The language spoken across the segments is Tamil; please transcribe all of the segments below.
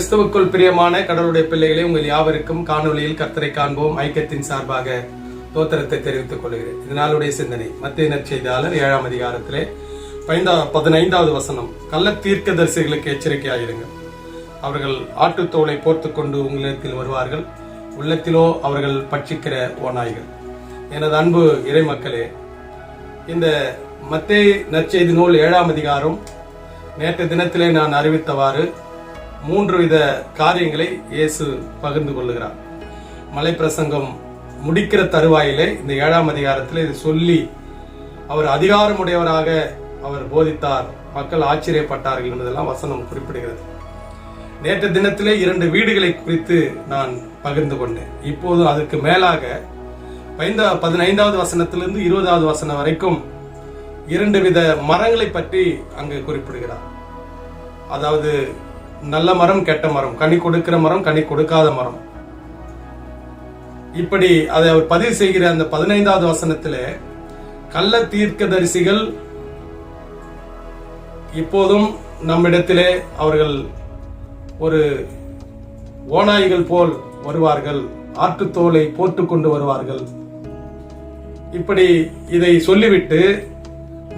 கிறிஸ்துவுக்குள் பிரியமான கடவுளுடைய பிள்ளைகளே உங்கள் யாவருக்கும் காணொளியில் கர்த்தரை காண்போம். ஐக்கியத்தின் சார்பாக தோத்திரத்தை தெரிவித்துக் கொள்கிறேன். இதனாலுடைய சிந்தனை. மத்திய நற்செய்தியாளர் ஏழாம் அதிகாரத்திலே பதினைந்தா பதினைந்தாவது வசனம். கள்ள தீர்க்கதரிசிகளுக்கு எச்சரிக்கையாயிருங்க. அவர்கள் ஆட்டுத்தோலை போர்த்து கொண்டு உங்களிடத்தில் வருவார்கள். உள்ளத்திலோ அவர்கள் பட்சிக்கிற ஓநாய்கள். எனது அன்பு இறைமக்களே இந்த மத்திய நற்செய்தி நூல் ஏழாம் அதிகாரம் நேற்று தினத்திலே நான் அறிவித்தவாறு மூன்று வித காரியங்களை இயேசு பகிர்ந்து கொள்ளுகிறார். மலை பிரசங்கம் முடிக்கிற தருவாயிலே இந்த ஏழாம் அதிகாரத்தில் இது சொல்லி அவர் அதிகாரமுடையவராக அவர் போதித்தார். மக்கள் ஆச்சரியப்பட்டார்கள் என்பதெல்லாம் வசனம் குறிப்பிடுகிறது. நேற்று தினத்திலே இரண்டு வீடுகளை குறித்து நான் பகிர்ந்து கொண்டேன். இப்போது அதுக்கு மேலாக பதினைந்தா பதினைந்தாவது வசனத்திலிருந்து இருபதாவது வசனம் வரைக்கும் இரண்டு வித மரங்களை பற்றி அங்கு குறிப்பிடுகிறார். அதாவது நல்ல மரம் கெட்ட மரம் கனி கொடுக்கிற மரம் கனி கொடுக்காத மரம். இப்படி அதை அவர் பதிவு செய்கிற அந்த பதினைந்தாவது வசனத்திலே கள்ள தீர்க்கதரிசிகள் இப்போதும் நம்மிடத்திலே அவர்கள் ஒரு ஓநாய்கள் போல் வருவார்கள் ஆட்டுத்தோலை போட்டுக்கொண்டு வருவார்கள். இப்படி இதை சொல்லிவிட்டு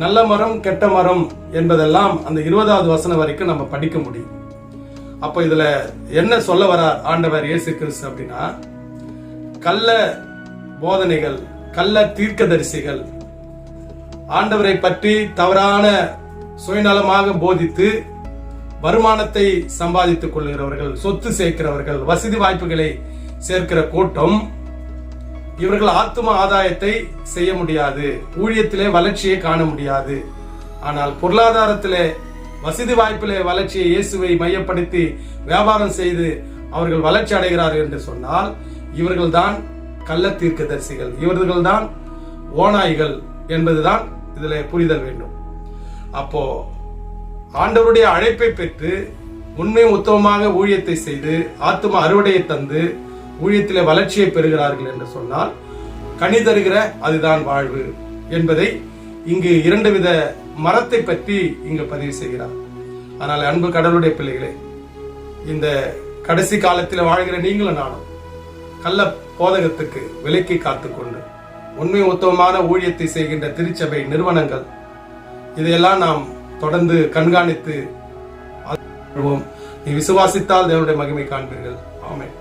நல்ல மரம் கெட்ட மரம் என்பதெல்லாம் அந்த இருபதாவது வசனம் வரைக்கும் நம்ம படிக்க முடியும். அப்ப இதுல என்ன சொல்ல வரார் ஆண்டவர் இயேசு கிறிஸ்து அப்படின்னா கள்ள போதனைகள் கள்ள தீர்க்கதரிசிகள் ஆண்டவரை பற்றி தவறான சுயநலமாக போதித்து வருமானத்தை சம்பாதித்துக் கொள்கிறவர்கள் சொத்து சேர்க்கிறவர்கள் வசதி வாய்ப்புகளை சேர்க்கிற கூட்டம் இவர்கள் ஆத்தும ஆதாயத்தை செய்ய முடியாது ஊழியத்திலே வளர்ச்சியை காண முடியாது. ஆனால் பொருளாதாரத்திலே வசதி வாய்ப்பிலே வளர்ச்சியை இயேசுவை மையப்படுத்தி வியாபாரம் செய்து அவர்கள் வளர்ச்சி அடைகிறார்கள் என்று சொன்னால் இவர்கள்தான் கள்ள தீர்க்கதரிசிகள் இவர்கள்தான் ஓநாய்கள் என்பதுதான் இதில் புரிதல் வேண்டும். அப்போ ஆண்டவருடைய அழைப்பை பெற்று உண்மை உத்தமமாக ஊழியத்தை செய்து ஆத்தும அறுவடையை தந்து ஊழியத்திலே வளர்ச்சியை பெறுகிறார்கள் என்று சொன்னால் கனி தருகிற அதுதான் வாழ்வு என்பதை இங்கு இரண்டு வித மரத்தை பற்றி இங்கு பதிவு செய்கிறார். ஆனால் அன்பு கடவுளுடைய பிள்ளைகளே இந்த கடைசி காலத்தில் வாழ்கிற நீங்களும் நானும் கள்ள போதகத்துக்கு விலைக்கு காத்துக்கொண்டு உண்மை உத்தமமான ஊழியத்தை செய்கின்ற திருச்சபை நிறுவனங்கள் இதையெல்லாம் நாம் தொடர்ந்து கண்காணித்து நீ விசுவாசித்தால் தேவனுடைய மகிமை காண்பீர்கள். ஆமேன்.